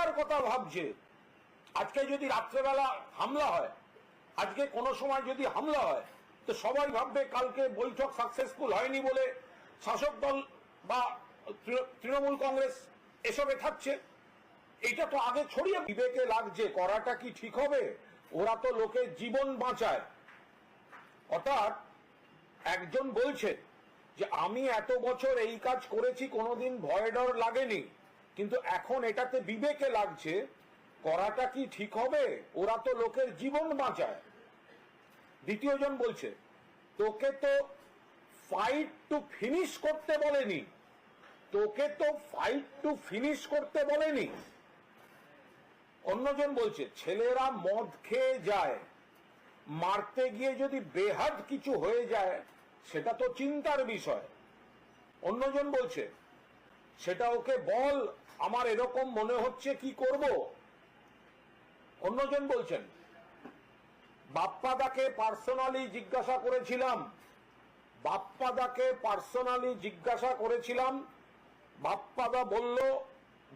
কথা ভাবছে। আজকে যদি রাত্রেবেলা হামলা হয়, আজকে কোনো সময় যদি হামলা হয়, তো সবাই ভাববে কালকে বৈঠক সাকসেসফুল হয়নি বলে শাসক দল বা তৃণমূল কংগ্রেস এসবে থাকছে। এটা তো আগে ছড়িয়ে বিবেকে লাগছে, করাটা কি ঠিক হবে? ওরা তো লোকের জীবন বাঁচায়। অর্থাৎ একজন বলছে যে, আমি এত বছর এই কাজ করেছি, কোনোদিন ভয় ডর লাগেনি। কিন্তু এখন এটাতে বিবেকে লাগছে, করাটা কি ঠিক হবে? ওরা তো লোকের জীবন বাঁচায়। দ্বিতীয় জন বলছে, তোকে তো ফাইট টু ফিনিশ করতে বলেনি। তোকে তো ফাইট টু ফিনিশ করতে বলেনি। অন্যজন বলছে, ছেলেরা মদ খেয়ে যায়। মারতে গিয়ে যদি বেহাদ কিছু হয়ে যায়, সেটা তো চিন্তার বিষয়। অন্যজন বলছে সেটা ওকে বল, আমার এরকম মনে হচ্ছে, কি করব? অন্যজন বলছেন, বাপ্পাদাকে পার্সোনালি জিজ্ঞাসা করেছিলাম, বাপ্পাদাকে পার্সোনালি জিজ্ঞাসা করেছিলাম, বাপ্পাদা বলল,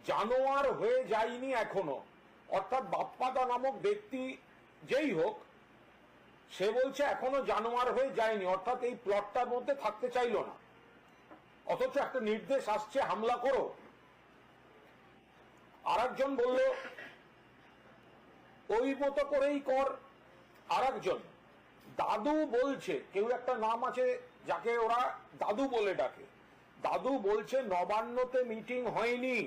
জানোয়ার হয়ে যায়নি এখনও। অর্থাৎ বাপ্পাদা নামক ব্যক্তি যেই হোক, সে বলছে, এখনও জানোয়ার হয়ে যায়নি, অর্থাৎ এই প্লটটার মধ্যে থাকতে চাইল না। অথচ একটা নির্দেশ আসছে, হামলা করো। আর একজন বলল, ওই মতো করেই কর। আর একজন দাদু বলছে, কেউ একটা নাম আছে যাকে ওরা দাদু বলে ডাকে, দাদু বলছে নবান্নতে মিটিং হয়নি।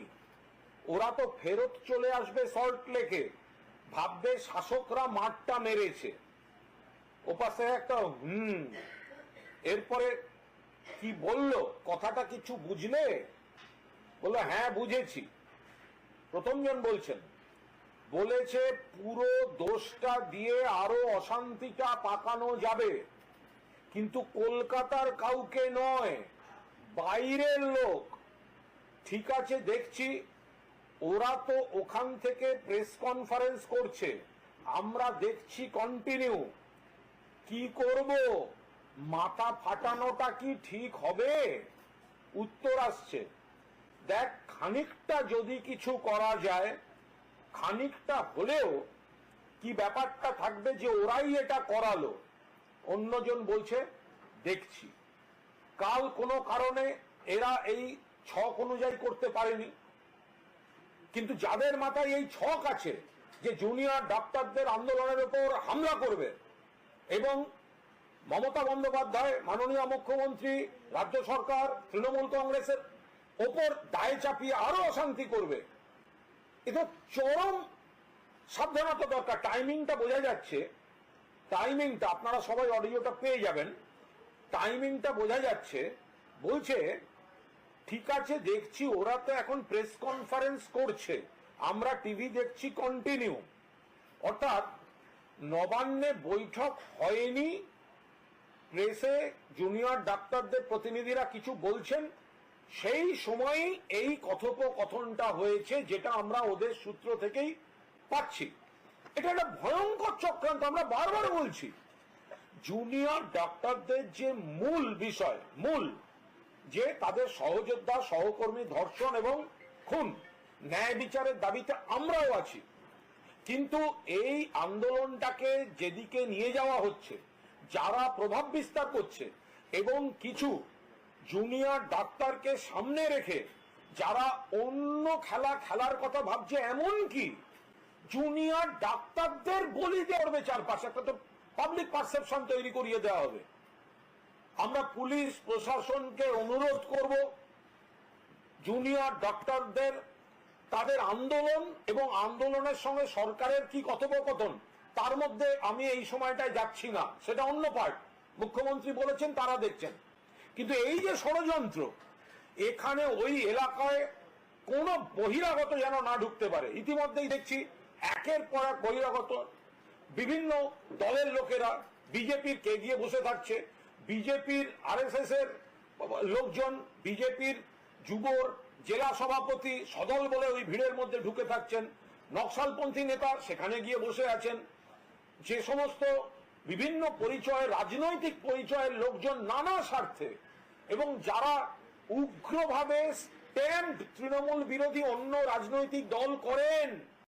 ওরা তো ফেরত চলে আসবে সল্ট লেকে। ভাববে শাসকরা মাঠটা মেরেছে। ওপাশে একটা হুম, এরপরে কি বলল? কথাটা কিছু বুঝলে? বলল হ্যাঁ বুঝেছি। প্রথমজন বলছেন, বলেছে পুরো দোষটা দিয়ে আরও অশান্তিটা পাকানো যাবে। কিন্তু কলকাতার কাউকে নয়, বাইরের লোক। ঠিক আছে, দেখছি। ওরা তো ওখান থেকে প্রেস কনফারেন্স করছে। আমরা দেখছি কন্টিনিউ কি করব? মাথা ফাটানোটা কি ঠিক হবে? উত্তর আসছে। দেখ, খানিকটা যদি কিছু করা যায়, খানিকটা হলেও কি ব্যাপারটা থাকবে যে ওরাই এটা করালো? অন্যজন বলছে, দেখছি। কাল কোনো কারণে এরা এই ছক অনুযায়ী করতে পারেনি। কিন্তু যাদের মাথায় এই ছক আছে, যে জুনিয়র ডাক্তারদের আন্দোলনের উপর হামলা করবে, এবং মমতা বন্দ্যোপাধ্যায়, মাননীয় মুখ্যমন্ত্রী, রাজ্য সরকার, তৃণমূল কংগ্রেসের ওপর দায় চাপিয়ে আরও অশান্তি করবে। এটা চরম সাবধানতা দরকার। টাইমিংটা বোঝা যাচ্ছে। টাইমিংটা, আপনারা সবাই অডিওটা পেয়ে যাবেন। টাইমিংটা বোঝা যাচ্ছে। বলছে, ঠিক আছে, দেখছি ওরা তো এখন প্রেস কনফারেন্স করছে। আমরা টিভি দেখছি কন্টিনিউ। অর্থাৎ নবান্নে বৈঠক হয়নি। প্রেসে জুনিয়র ডাক্তারদের প্রতিনিধিরা কিছু বলছেন। সেই সময় এই কথোপকথনটা হয়েছে, যেটা আমরা ওদের সূত্র থেকেই পাচ্ছি। এটা একটা ভয়ঙ্কর চক্রান্ত, আমরা বারবার বলছি। জুনিয়র ডাক্তারদের যে মূল বিষয়, মূল, যে তাদের সহযোদ্ধা, সহকর্মী, ধর্ষণ এবং খুন, ন্যায় বিচারের দাবিতে আমরাও আছি। কিন্তু এই আন্দোলনটাকে যেদিকে নিয়ে যাওয়া হচ্ছে যারা প্রভাব বিস্তার করছে এবং কিছু জুনিয়র ডাক্তারকে সামনে রেখে যারা অন্য খেলা খেলার কথা ভাবছে এমন কি জুনিয়র ডাক্তারদের বলি দেওয়া চারপাশে একটা তো পাবলিক পারসেপশন তৈরি করিয়ে দেওয়া হবে। আমরা পুলিশ, প্রশাসনকে অনুরোধ করব জুনিয়র ডাক্তারদের, তাদের আন্দোলন এবং আন্দোলনের সঙ্গে সরকারের কি কথোপকথন তার মধ্যে আমি এই সময়টায় যাচ্ছি না। সেটা অন্য পার্ট মুখ্যমন্ত্রী বলেছেন, তারা দেখছেন। কিন্তু এই যে ষড়যন্ত্র, এখানে ওই এলাকায় কোন বহিরাগত যেন না ঢুকতে পারে। ইতিমধ্যেই দেখছি, একের পর এক বহিরাগত, বিভিন্ন দলের লোকেরা, বিজেপির কে গিয়ে বসে থাকছে। বিজেপির আরএসএস এর লোকজন, বিজেপির যুবর জেলা সভাপতি সদল বলে ওই ভিড়ের মধ্যে ঢুকে থাকছেন। নকশালপন্থী নেতা সেখানে গিয়ে বসে আছেন। যে সমস্ত বিভিন্ন পরিচয়, রাজনৈতিক পরিচয়ের লোকজন নানা স্বার্থে এবং যারা উগ্রভাবে স্ট্যাম্প তৃণমূল বিরোধী অন্য রাজনৈতিক দল করেন